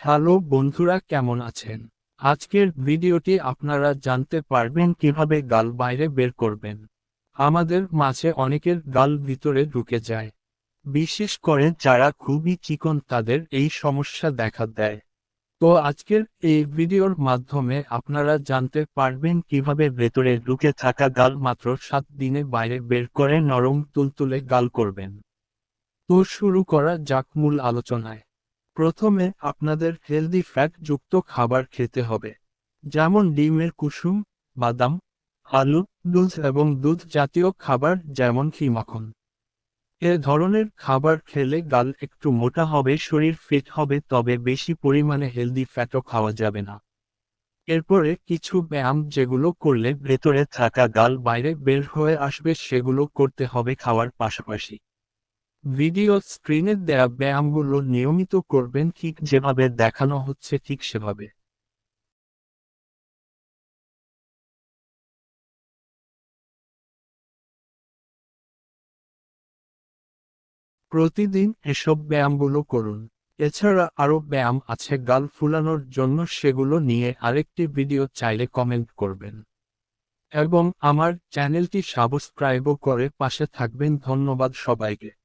Hello বন্ধুরা কেমন আছেন? আজকের ভিডিওটি আপনারা জানতে পারবেন কীভাবে গাল বাইরে বের করবেন। আমাদের মাঝে অনেকের গাল ভিতরে ঢুকে যায়। বিশেষ করে যারা খুবই চিকন তাদের এই সমস্যা দেখা দেয়। তো আজকের এই ভিডিওর মাধ্যমে আপনারা জানতে পারবেন কীভাবে ভেতরে ঢুকে থাকা গাল মাত্র সাত দিনে বাইরে বের করে নরম তুলতুলে গাল করবেন। তো শুরু করা যাক মূল আলোচনায়। প্রথমে আপনাদের হেলদি ফ্যাট যুক্ত খাবার খেতে হবে। যেমন ডিমের কুসুম, বাদাম, আলু, দুধ এবং দুধ জাতীয় খাবার যেমন ঘি মাখন এ ধরনের খাবার খেলে গাল একটু মোটা হবে, শরীর ফিট হবে, তবে বেশি পরিমাণে হেলদি ফ্যাটও খাওয়া যাবে না। এরপরে কিছু ব্যায়াম যেগুলো করলে ভেতরে থাকা গাল বাইরে বের হয়ে আসবে, সেগুলো করতে হবে খাওয়ার পাশাপাশি। ভিডিও স্ক্রিনে দেয়া ব্যায়ামগুলো নিয়মিত করবেন, ঠিক যেভাবে দেখানো হচ্ছে, ঠিক সেভাবে। প্রতিদিন এসব ব্যায়ামগুলো করুন। এছাড়া আরও ব্যায়াম আছে, গাল ফুলানোর জন্য সেগুলো নিয়ে আরেকটি ভিডিও চাইলে কমেন্ট করবেন। এবং আমার চ্যানেলটি সাবস্ক্রাইবও করে পাশে থাকবেন। ধন্যবাদ সবাইকে।